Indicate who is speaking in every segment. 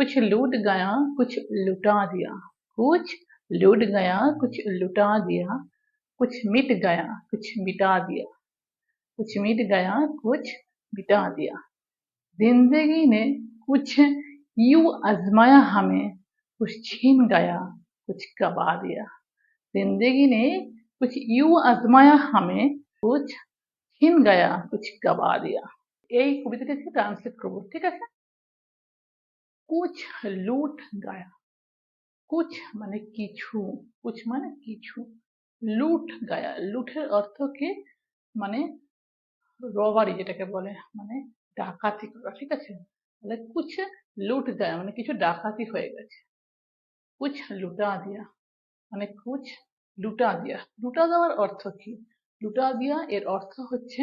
Speaker 1: कुछ लूट गया कुछ लुटा दिया कुछ लूट गया कुछ लुटा दिया कुछ मिट गया कुछ मिटा दिया कुछ मिट गया कुछ मिटा दिया जिंदगी ने कुछ यूं आजमाया हमें कुछ छीन गया कुछ गवा दिया जिंदगी ने कुछ यूं आजमाया हमें कुछ छीन गया कुछ गवा दिया এই কবিতাটাকে ট্রান্সলেট করবো ঠিক আছে কুছ লুট গায়া কুছ মানে কিছু কুছ মানে কিছু লুট গায়া লুটের অর্থ কি? মানে রবারি যেটাকে বলে মানে ডাকাতি করা, ঠিক আছে? তাহলে কুছ লুট গায়া মানে কিছু ডাকাতি হয়ে গেছে। কুছ লুটা দিয়া মানে কুছ লুটা দিয়া। লুটা দেওয়ার অর্থ কি? লুটা দিয়া এর অর্থ হচ্ছে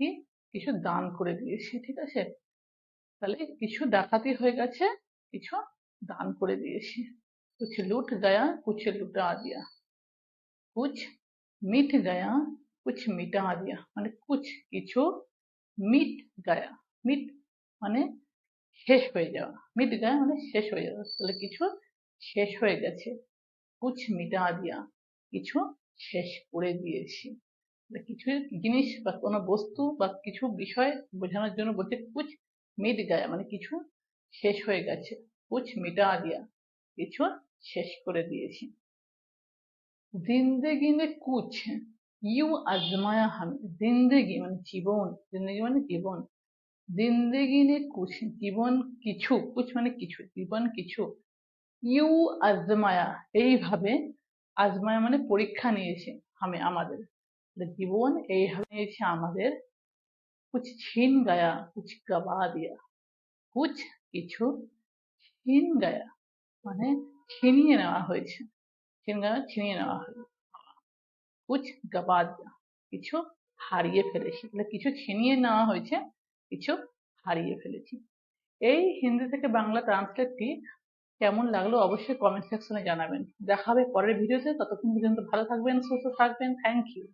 Speaker 1: কি? কিছু দান করে দিয়েছি, ঠিক আছে? তাহলে কিছু ডাকাতি হয়ে গেছে, কিছু দান করে দিয়েছি। কুছ লুট গয়া, কুছ লুটা দিয়া। কুছ মিট গয়া, কুছ মিটা দিয়া। মানে কুছ কিছু মিট গয়া। মিট মানে শেষ হয়ে যাওয়া। মিট গয়া মানে শেষ হয়ে যাওয়া। তাহলে কিছু শেষ হয়ে গেছে। কুছ মিটা দিয়া কিছু শেষ করে দিয়েছি। কিছু জিনিস বা কোনো বস্তু বা কিছু বিষয় বোঝানোর জন্য বলছে কুছ মিট গায়া মানে কিছু শেষ হয়ে গেছে। কুছ মিটা দিয়া কিছু শেষ করে দিয়েছি। জিন্দেগি নে কুছ ইউ আজমায়া হামে, জিন্দেগি মানে জীবন, জিন্দেগি মানে জীবন। জিন্দেগি নে কুছ জীবন কিছু কুছ মানে কিছু, জীবন কিছু। ইউ আজমায়া, এইভাবে আজমায়া মানে পরীক্ষা নিয়েছে আমি আমাদের। জীবন এইভাবে নিয়েছে আমাদের। কুছ ছিন গায়া কুছ গবা দিয়া কুছ কিছু ছিন গায়া মানে ছিনিয়ে নেওয়া হয়েছে ছিন গায়া ছিনিয়ে নেওয়া হয়েছে কুছ গবা দিয়া কিছু হারিয়ে ফেলেছি তাহলে কিছু ছিনিয়ে নেওয়া হয়েছে কিছু হারিয়ে ফেলেছি এই হিন্দি থেকে বাংলা ট্রান্সলেটটি কেমন লাগল অবশ্যই কমেন্ট সেকশনে জানাবেন। দেখা হবে পরের ভিডিওতে ততক্ষণ পর্যন্ত ভালো থাকবেন, সুস্থ থাকবেন। Thank you